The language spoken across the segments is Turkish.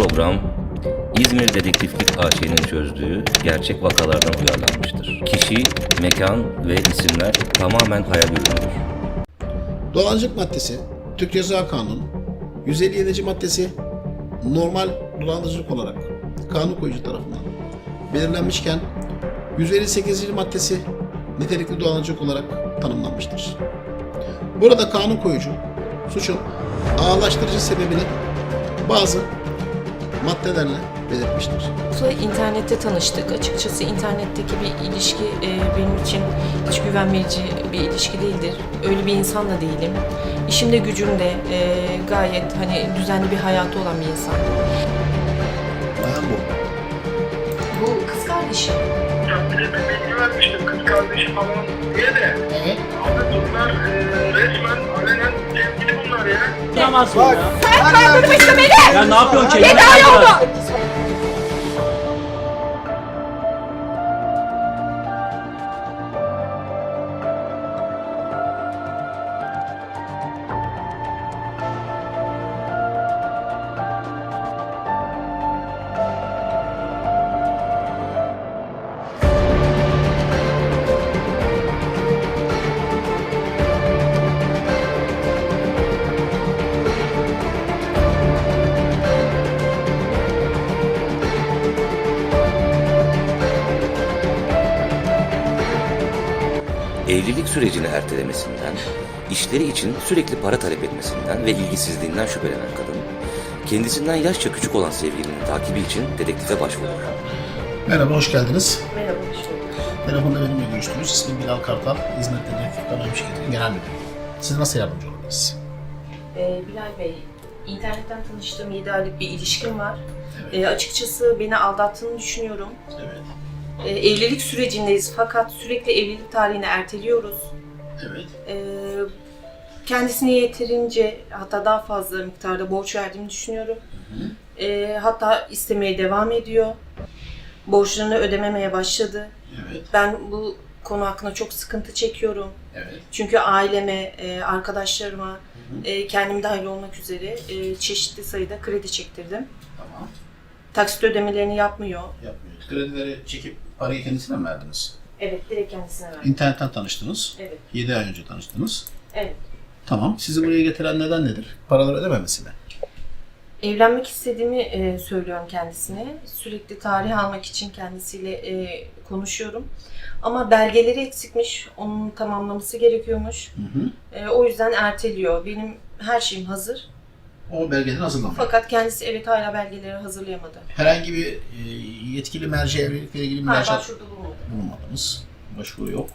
program İzmir Dedektiflik AŞ'nin çözdüğü gerçek vakalardan uyarlanmıştır. Kişi, mekan ve isimler tamamen hayal ürünüdür. Dolandırıcılık maddesi Türk Ceza Kanunu 157. maddesi normal dolandırıcılık olarak kanun koyucu tarafından belirlenmişken 158. maddesi nitelikli dolandırıcılık olarak tanımlanmıştır. Burada kanun koyucu suçun ağırlaştırıcı sebebini bazı maddelerle belirtmiştir. Sonra internette tanıştık. Açıkçası internetteki bir ilişki e, benim için hiç güven verici bir ilişki değildir. Öyle bir insan da değilim. İşimde gücümde e, gayet hani düzenli bir hayatı olan bir insan. Bayan bu. Bu kız kardeşi. Ya bir de bir bilgi vermiştim kız kardeşi falan diye de. Evet. Abi bunlar e, resmen alenen sevgili bunlar ya. Yapamazsın ya. Ya ne yapıyorsun kendine? Yeter oldu! Ertelemesinden, işleri için sürekli para talep etmesinden ve ilgisizliğinden şüphelenen kadın, kendisinden yaşça küçük olan sevgilinin takibi için dedektife başvurur. Merhaba, hoş geldiniz. Merhaba, hoş bulduk. Telefonda benimle görüştünüz. İsmim Bilal Kartal. İzmir Dedektif Anonim Şirketi'nin genel müdürü. Size nasıl yardımcı olabiliriz? Ee, Bilal Bey, internetten tanıştığım 7 aylık bir ilişkim var. Ee, açıkçası beni aldattığını düşünüyorum. Evet. Ee, evlilik sürecindeyiz fakat sürekli evlilik tarihini erteliyoruz. Evet. Ee, kendisine yeterince hatta daha fazla miktarda borç verdiğimi düşünüyorum. Ee, hatta istemeye devam ediyor. Borçlarını ödememeye başladı. Evet. Ben bu konu hakkında çok sıkıntı çekiyorum. Evet. Çünkü aileme, e, arkadaşlarıma, e, kendim dahil olmak üzere e, çeşitli sayıda kredi çektirdim. Tamam. Taksit ödemelerini yapmıyor. Yapmıyor. Kredileri çekip parayı kendisine mi verdiniz? Evet, direkt kendisine verdim. İnternetten tanıştınız. Evet, 7 ay önce tanıştınız. evet. Tamam. Sizi buraya getiren neden nedir? Paraları ödememesi mi? Evlenmek istediğimi e, söylüyorum kendisine. Sürekli tarih almak için kendisiyle e, konuşuyorum. Ama belgeleri eksikmiş, onun tamamlaması gerekiyormuş. Hı hı. E, o yüzden erteliyor. Benim her şeyim hazır. O belgeleri hazırlamıyor. Fakat kendisi evet hala belgeleri hazırlayamadı. Herhangi bir e, yetkili merci evlilikle ilgili müracaat başvuruda bulunmadı. bulunmadınız. Başvuru yok.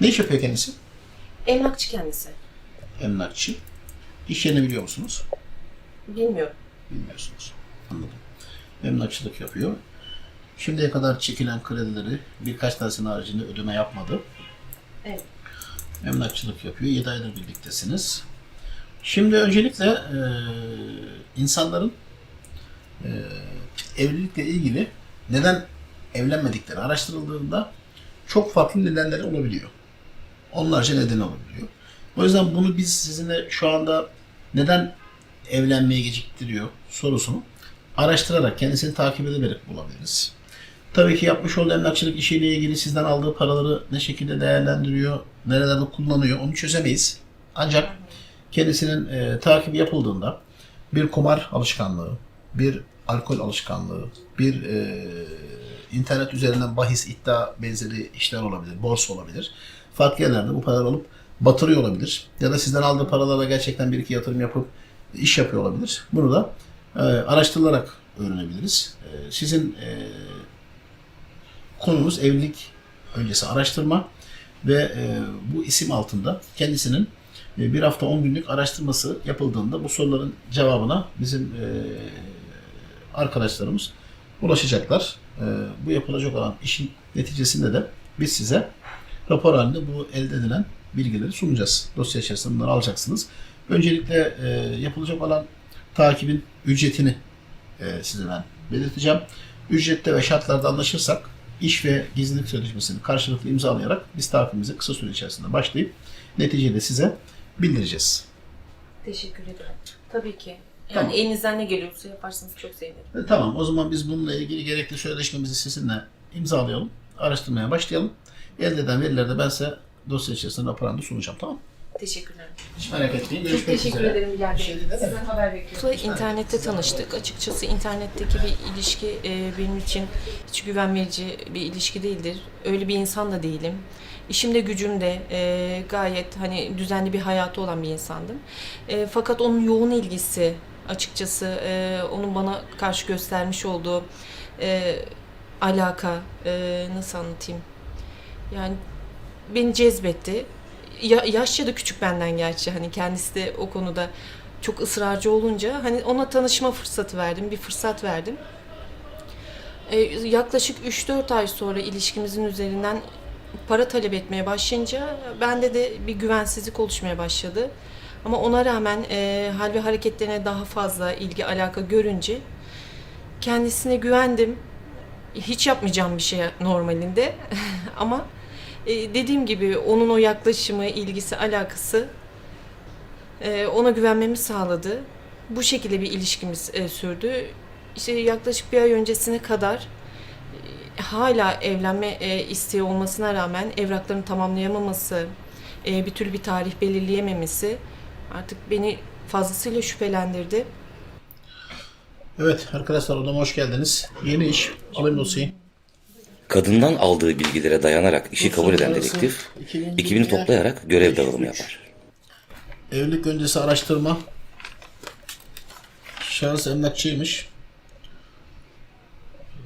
Ne iş yapıyor kendisi? Emlakçı kendisi. Emlakçı. İş yerini biliyor musunuz? Bilmiyorum. Bilmiyorsunuz. Anladım. Emlakçılık yapıyor. Şimdiye kadar çekilen kredileri birkaç tanesinin haricinde ödeme yapmadı. Evet. Emlakçılık yapıyor. 7 aydır birliktesiniz. Şimdi öncelikle e, insanların e, evlilikle ilgili neden evlenmedikleri araştırıldığında çok farklı nedenleri olabiliyor. Onlarca neden olabiliyor. O yüzden bunu biz sizinle şu anda neden evlenmeye geciktiriyor sorusunu araştırarak, kendisini takip ederek bulabiliriz. Tabii ki yapmış olduğu emlakçılık işiyle ilgili sizden aldığı paraları ne şekilde değerlendiriyor, nerelerde kullanıyor onu çözemeyiz. Ancak kendisinin e, takibi yapıldığında bir kumar alışkanlığı, bir alkol alışkanlığı, bir e, internet üzerinden bahis iddia benzeri işler olabilir, borsa olabilir. Farklı yerlerde bu paraları alıp batırıyor olabilir. Ya da sizden aldığı paralarla gerçekten bir iki yatırım yapıp iş yapıyor olabilir. Bunu da e, araştırılarak öğrenebiliriz. E, sizin e, konumuz evlilik öncesi araştırma ve e, bu isim altında kendisinin bir hafta 10 günlük araştırması yapıldığında bu soruların cevabına bizim e, arkadaşlarımız ulaşacaklar. E, bu yapılacak olan işin neticesinde de biz size rapor halinde bu elde edilen bilgileri sunacağız. Dosya içerisinde bunları alacaksınız. Öncelikle e, yapılacak olan takibin ücretini size ben belirteceğim. Ücrette ve şartlarda anlaşırsak iş ve gizlilik sözleşmesini karşılıklı imzalayarak biz takibimize kısa süre içerisinde başlayıp neticeyi de size bildireceğiz. Teşekkür ederim. Tabii ki. Yani Tamam. elinizden ne geliyorsa yaparsanız çok sevinirim. E, tamam o zaman biz bununla ilgili gerekli sözleşmemizi sizinle imzalayalım. Araştırmaya başlayalım. Elde eden verileri de ben size dosya içerisinde raporunda sunacağım tamam Teşekkürler. Hiç merak etmeyin. Çok Görüşmek teşekkür üzere. ederim Bilal Bir Bey. Sizden haber bekliyorum. İnternette tanıştık. Açıkçası internetteki bir ilişki e, benim için hiç güven verici bir ilişki değildir. Öyle bir insan da değilim. İşimde gücümde e, gayet hani düzenli bir hayatı olan bir insandım. E, fakat onun yoğun ilgisi açıkçası e, onun bana karşı göstermiş olduğu e, alaka e, nasıl anlatayım? Yani beni cezbetti. Ya, yaşça da küçük benden gerçi hani kendisi de o konuda çok ısrarcı olunca hani ona tanışma fırsatı verdim, bir fırsat verdim. Ee, yaklaşık 3-4 ay sonra ilişkimizin üzerinden para talep etmeye başlayınca bende de bir güvensizlik oluşmaya başladı. Ama ona rağmen e, hal ve hareketlerine daha fazla ilgi alaka görünce kendisine güvendim. Hiç yapmayacağım bir şey normalinde ama e, dediğim gibi onun o yaklaşımı, ilgisi, alakası e, ona güvenmemi sağladı. Bu şekilde bir ilişkimiz e, sürdü. İşte yaklaşık bir ay öncesine kadar hala evlenme isteği olmasına rağmen evraklarını tamamlayamaması, bir türlü bir tarih belirleyememesi artık beni fazlasıyla şüphelendirdi. Evet arkadaşlar odama hoş geldiniz. Yeni iş. Alayım dosyayı. Kadından aldığı bilgilere dayanarak işi kabul eden dedektif, ekibini toplayarak görev dağılımı yapar. Evlilik öncesi araştırma. Şahıs emlakçıymış.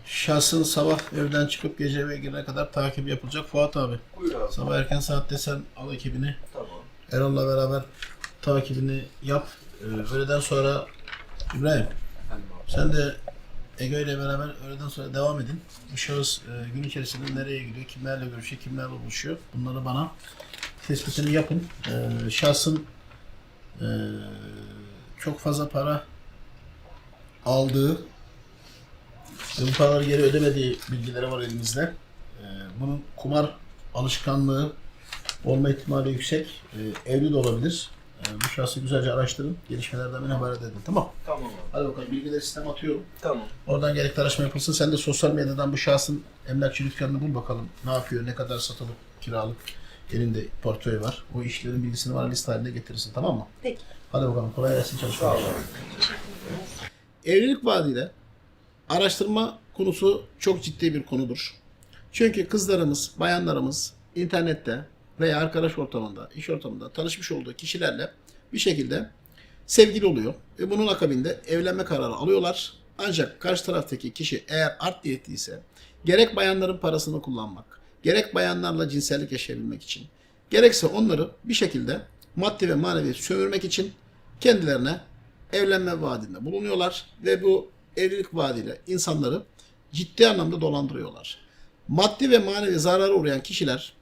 Şahsın sabah evden çıkıp gece eve girene kadar takip yapılacak Fuat abi. Sabah erken saatte sen al ekibini. Tamam. Erol'la beraber takibini yap. Ee, öğleden sonra İbrahim sen de Ege ile beraber öğleden sonra devam edin. Bu şahıs e, gün içerisinde nereye gidiyor, kimlerle görüşüyor, kimlerle buluşuyor. Bunları bana tespitini yapın. Ee, şahsın e, çok fazla para aldığı ve bu paraları geri ödemediği bilgileri var elimizde. Ee, bunun kumar alışkanlığı olma ihtimali yüksek. Ee, evli de olabilir. Ee, bu şahsı güzelce araştırın. Gelişmelerden beni haberdar edin. Tamam. Tamam abi. Hadi bakalım bilgileri sisteme atıyorum. Tamam. Oradan gerekli araştırma yapılsın. Sen de sosyal medyadan bu şahsın emlakçı dükkanını bul bakalım. Ne yapıyor, ne kadar satılık, kiralık. Elinde portföy var. O işlerin bilgisini bana liste halinde getirirsin. Tamam mı? Peki. Hadi bakalım. Kolay gelsin çalışmalar. Evlilik vaadiyle araştırma konusu çok ciddi bir konudur. Çünkü kızlarımız, bayanlarımız internette veya arkadaş ortamında, iş ortamında tanışmış olduğu kişilerle bir şekilde sevgili oluyor. Ve bunun akabinde evlenme kararı alıyorlar. Ancak karşı taraftaki kişi eğer art niyetliyse gerek bayanların parasını kullanmak, gerek bayanlarla cinsellik yaşayabilmek için, gerekse onları bir şekilde maddi ve manevi sömürmek için kendilerine evlenme vaadinde bulunuyorlar ve bu evlilik vaadiyle insanları ciddi anlamda dolandırıyorlar. Maddi ve manevi zarara uğrayan kişiler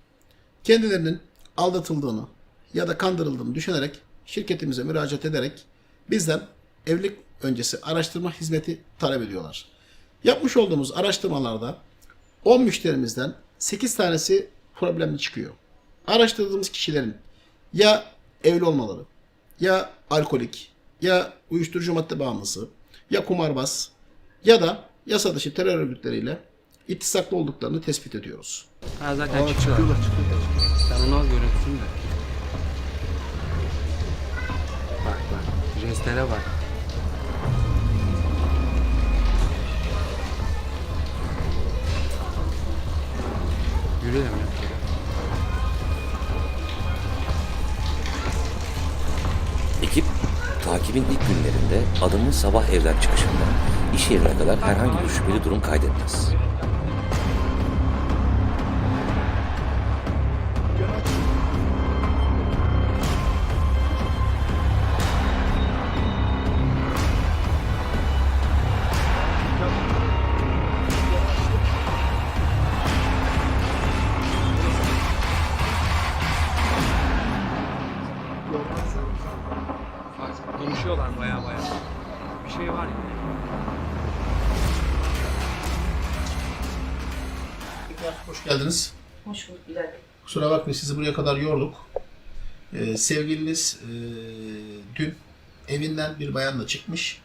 kendilerinin aldatıldığını ya da kandırıldığını düşünerek şirketimize müracaat ederek bizden evlilik öncesi araştırma hizmeti talep ediyorlar. Yapmış olduğumuz araştırmalarda 10 müşterimizden 8 tanesi problemli çıkıyor. Araştırdığımız kişilerin ya evli olmaları, ya alkolik, ya uyuşturucu madde bağımlısı, ya kumarbaz ya da yasa dışı terör örgütleriyle ittisaklı olduklarını tespit ediyoruz. Ha zaten çıkıyorlar. Sen onu al görüntüsünü de. Bak bak. Jestlere bak. Yürüyelim ya. Ekip, takibin ilk günlerinde adamın sabah evden çıkışından iş yerine kadar herhangi bir şüpheli durum kaydetmez. Kusura bakmayın sizi buraya kadar yorduk. Ee, sevgiliniz e, dün evinden bir bayanla çıkmış.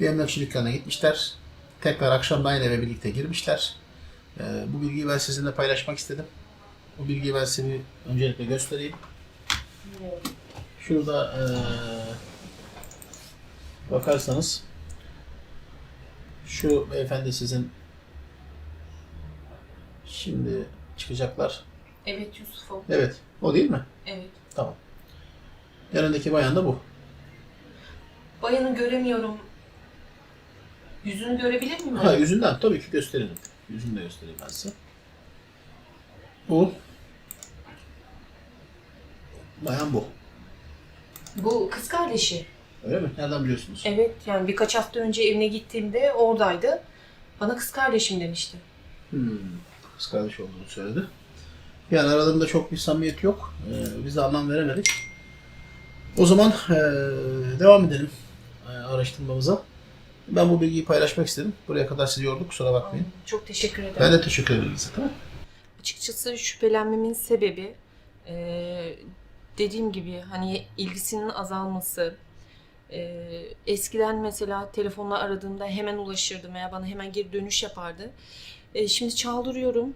Bir emlakçı dükkanına gitmişler. Tekrar akşam aynı eve birlikte girmişler. Ee, bu bilgiyi ben sizinle paylaşmak istedim. Bu bilgiyi ben size öncelikle göstereyim. Şurada eee, bakarsanız şu beyefendi sizin şimdi çıkacaklar. Evet Yusuf o. Evet. O değil mi? Evet. Tamam. Yanındaki bayan da bu. Bayanı göremiyorum. Yüzünü görebilir miyim? Ha yüzünden tabii ki gösterelim. Yüzünü de göstereyim ben size. Bu. Bayan bu. Bu kız kardeşi. Öyle mi? Nereden biliyorsunuz? Evet yani birkaç hafta önce evine gittiğimde oradaydı. Bana kız kardeşim demişti. Hmm. Kız kardeş olduğunu söyledi. Yani aralarında çok bir samimiyet yok. Ee, biz de anlam veremedik. O zaman ee, devam edelim ee, araştırmamıza. Ben bu bilgiyi paylaşmak istedim. Buraya kadar sizi yorduk. Kusura bakmayın. Çok teşekkür ederim. Ben de teşekkür ederim size. Tamam. Açıkçası şüphelenmemin sebebi e, dediğim gibi hani ilgisinin azalması. E, eskiden mesela telefonla aradığımda hemen ulaşırdı veya bana hemen geri dönüş yapardı. E, şimdi çaldırıyorum.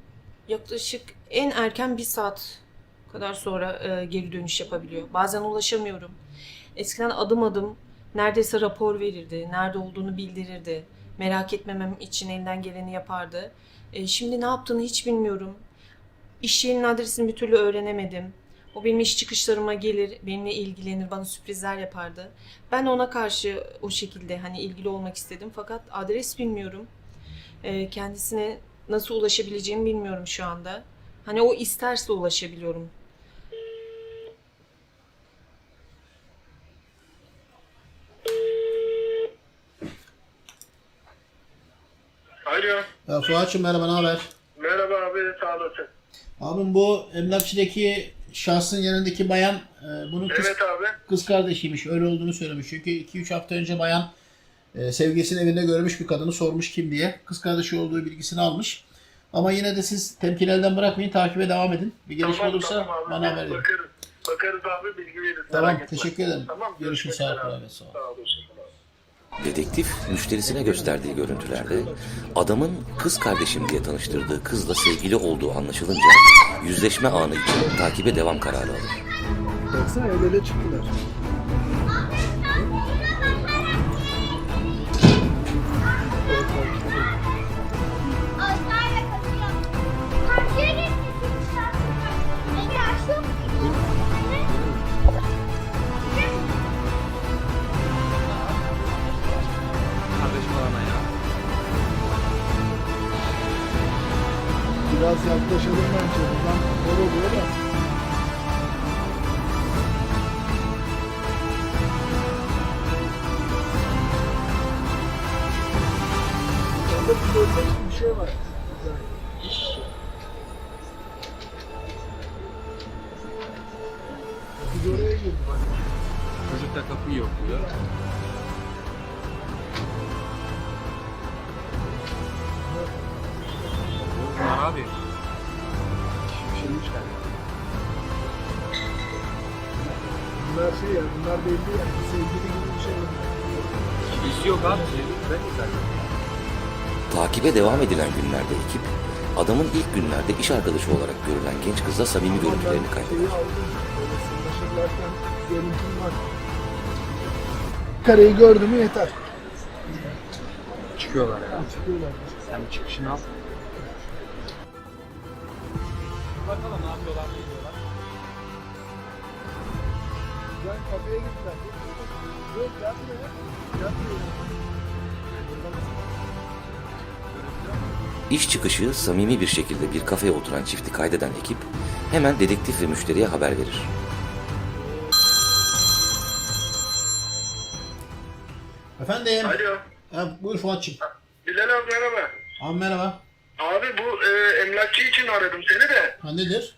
Yaklaşık en erken bir saat kadar sonra e, geri dönüş yapabiliyor. Bazen ulaşamıyorum. Eskiden adım adım neredeyse rapor verirdi. Nerede olduğunu bildirirdi. Merak etmemem için elinden geleni yapardı. E, şimdi ne yaptığını hiç bilmiyorum. İş yerinin adresini bir türlü öğrenemedim. O benim iş çıkışlarıma gelir, benimle ilgilenir, bana sürprizler yapardı. Ben ona karşı o şekilde hani ilgili olmak istedim fakat adres bilmiyorum. Ee, kendisine nasıl ulaşabileceğimi bilmiyorum şu anda. Hani o isterse ulaşabiliyorum. Alo. Ya Fuat'cığım merhaba, ne haber? Merhaba abi sağ olasın. Abim bu emlakçıdaki şahsın yanındaki bayan e, bunun kız, Evet abi. kız kardeşiymiş. Öyle olduğunu söylemiş. Çünkü 2-3 hafta önce bayan e, sevgilisinin evinde görmüş bir kadını sormuş kim diye. Kız kardeşi olduğu bilgisini almış. Ama yine de siz temkin elden bırakmayın. Takibe devam edin. Bir gelişme olursa abi. bana haber verin. Bakarız. Bakarız abi bilgi veririz. Tamam. Teşekkür ederim. Tamam. Görüşürüz. görüşmek Sağ ol. üzere. Sağ ol. Sağ ol. hoşça kal abi. Dedektif müşterisine gösterdiği görüntülerde adamın kız kardeşim diye tanıştırdığı kızla sevgili olduğu anlaşılınca yüzleşme anı için takibe devam kararı alır. Baksana el ele çıktılar. Biraz yaklaşalım bence. Buradan zor oluyor da. Orada bir bölmek bir şey var. Bunlar şey ya, bunlar belli ya. Sevgili gibi bir şey. İlgisi yok abi. Ben Takibe devam edilen günlerde ekip adamın ilk günlerde iş arkadaşı olarak görülen genç kızla samimi görüntülerini kaydeder. sırnaşırlarken görüntüm var. Kareyi gördü mü yeter. Çıkıyorlar ya. Çıkıyorlar. Sen çıkışını al. İş çıkışı samimi bir şekilde bir kafeye oturan çifti kaydeden ekip hemen dedektif ve müşteriye haber verir. Efendim. Alo. Ha, buyur Fuat'cığım. Bilal abi merhaba. Abi merhaba. Abi bu e, emlakçı için aradım seni de. Ha nedir?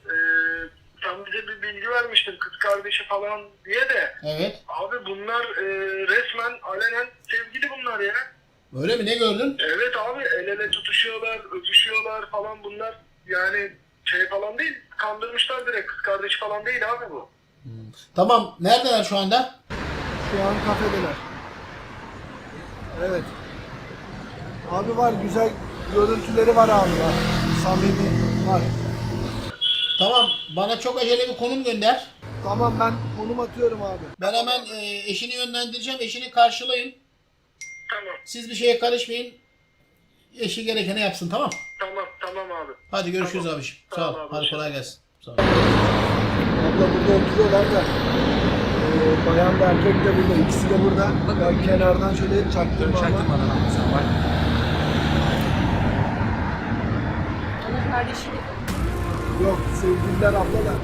Sen bize bir bilgi vermiştin kız kardeşi falan diye de. Evet. Abi bunlar e, resmen alenen sevgili bunlar ya. Öyle mi? Ne gördün? Evet abi el ele tutuşuyorlar, öpüşüyorlar falan bunlar. Yani şey falan değil, kandırmışlar direkt. Kız kardeşi falan değil abi bu. Tamam. Neredeler şu anda? Şu an kafedeler. Evet. Abi var güzel görüntüleri var abi var. Samimi var. Tamam bana çok acele bir konum gönder. Tamam ben konum atıyorum abi. Ben hemen e, eşini yönlendireceğim. Eşini karşılayın. Tamam Siz bir şeye karışmayın. Eşi gerekeni yapsın tamam tamam tamam abi. Hadi görüşürüz abiciğim. Sağ ol. Tamam abi. Hadi kolay gelsin. Sağ ol. Abla burada oturuyorlar da. Ee, bayan da erkek de burada. İkisi de burada. Ben kenardan şöyle çaktırma ama. Onun kardeşi de Yok sevgililer abla da.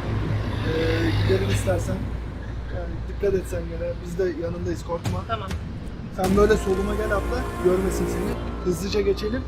Ee, gidelim istersen. Yani dikkat et sen gene. Biz de yanındayız korkma. Tamam. Sen böyle soluma gel abla. Görmesin seni. Hızlıca geçelim.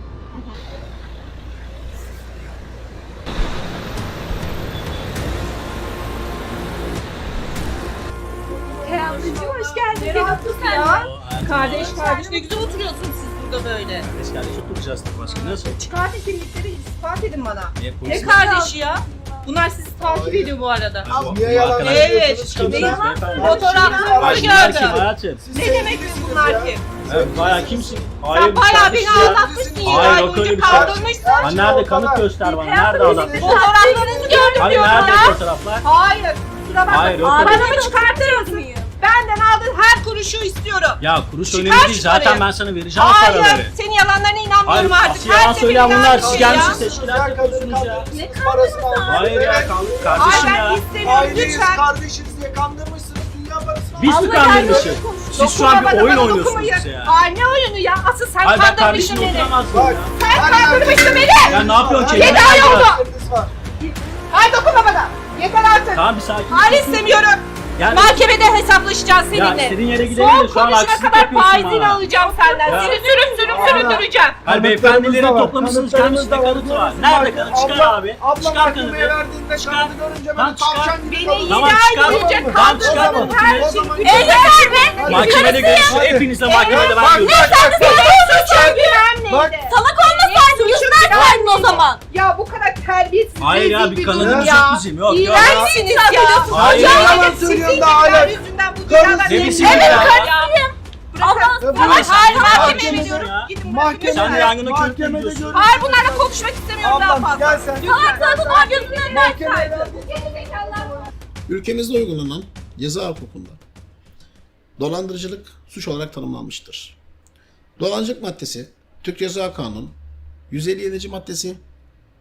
Keremciğim hoş geldin. Nasılsın ya? Kardeş kardeş ne güzel oturuyorsunuz burada böyle. Kardeş kardeş oturacağız tabii başka. Nasıl? Çıkartın kimlikleri ispat edin bana. Niye Ne polis? kardeşi ya? Bunlar sizi takip ediyor bu arada. Niye yalan Evet. söylüyorsunuz Ne kadına? yalan? Beyefendi. Fotoğraflarınızı Ay, bunlar kim gördüm. hayatım? Ne demek sevgilisiniz bunlar kim? Evet, bayağı kimsin? Sen Hayır, bayağı beni ya. Hayır, Ay yok öyle boyunca bir şey. kaldırmışsın. Ha nerede kanıt göster bana. Nerede adam? Fotoğraflarınızı gördüm Hani diyorum nerede ya. fotoğraflar? Hayır. Kusura bakma. Hayır, yok öyle. Paramı çıkartır mısın? Benden aldığın her kuruşu istiyorum. Ya kuruş Çıkar önemli değil. şu Zaten parayı. ben sana vereceğim Hayır. paraları. Senin yalanlarına Hayır, inanmıyorum artık. asıl yalan Her söyleyen seferinde bunlar. aynı Siz şey gelmişsiniz teşkilat Güzel kadını yapıyorsunuz ya. kandırmışsınız. Parasını aldınız. Hayır ya kan- Ay kardeşim ben ya. istemiyorum Aileyiz, lütfen. kardeşiz diye kandırmışsınız. Dünya parasını Biz mi Allah kandırmışız? yardımcın olsun. Siz şu an Dokunma bir bana, oyun bana oynuyorsunuz dokunmayın. bize ya. Ay ne oyunu ya? Asıl sen Hayır ben kandırmışsın kardeşimle beni. oturamaz Bak. mıyım ya? Sen kandırmışsın beni. Ya ne yapıyorsun Her kendine? Yedi ay oldu. yeriniz var. Ay dokunma bana. Yeter artık. Tamam bir sakin. Hayır istemiyorum. Yani Mahkemede hesaplaşacağız ya seninle. istediğin yere gidelim Son de şu an haksızlık kadar yapıyorsun faizini bana. alacağım senden. Ya. Seni sürüp sürüp süründüreceğim. Hayır Kanıtlarımız beyefendileri da var, toplamışsınız kanıtlarımız da var. kanıtı var. Nerede kanıt? Çıkar abla- abi. Abla Çıkar mahkemeye kanıtı. verdiğinde Çıkar. kağıdı görünce çıkar. tavşan gibi Beni kaldım. yedi Tamam, ay çıkar. boyunca Tamam, çıkar. kandırdın her O şeyi. zaman- Yeter be. Mahkemede görüşürüz. Hepinizle mahkemede ben Bak, görüşürüm. Suçun günahım Bak. neydi? Salak olmasaydın yüzünden o zaman. Ya bu kadar terbiyesiz Hayır ya, bir durum yok ya. bizim, yok, yok. İğrençsiniz ya. Hayır, Ya, yalan sizin söylüyorsun da hala. Evet ya? Allah'ım hayır mahkemeye veriyorum. Mahkemede, Sen de yangına körükle görüşürüz. Hayır bunlarla konuşmak istemiyorum daha Ablam fazla. gel sen. Salak Mahkemeye saydın. ver. Ülkemizde uygulanan ceza hukukunda dolandırıcılık suç olarak tanımlanmıştır. Dolandırıcılık maddesi Türk Ceza Kanunu 157. maddesi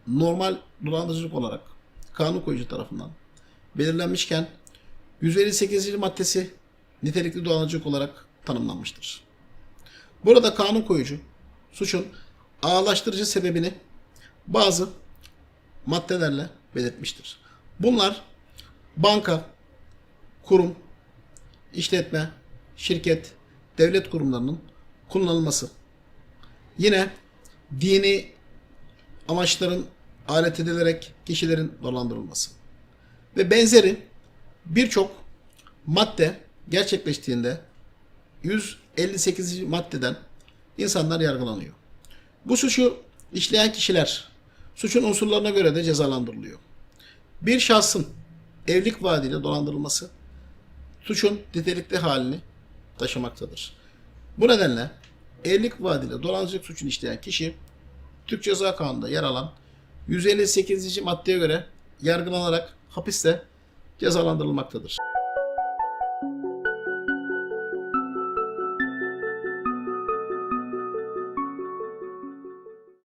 normal dolandırıcılık olarak kanun koyucu tarafından belirlenmişken 158. maddesi nitelikli dolandırıcılık olarak tanımlanmıştır. Burada kanun koyucu suçun ağırlaştırıcı sebebini bazı maddelerle belirtmiştir. Bunlar banka, kurum, işletme, şirket, devlet kurumlarının kullanılması. Yine dini amaçların alet edilerek kişilerin dolandırılması. Ve benzeri birçok madde gerçekleştiğinde 158. maddeden insanlar yargılanıyor. Bu suçu işleyen kişiler suçun unsurlarına göre de cezalandırılıyor. Bir şahsın evlilik vaadiyle dolandırılması suçun nitelikli halini taşımaktadır. Bu nedenle evlilik vaadiyle dolandırıcılık suçunu işleyen kişi Türk Ceza Kanunu'nda yer alan 158. maddeye göre yargılanarak hapiste cezalandırılmaktadır.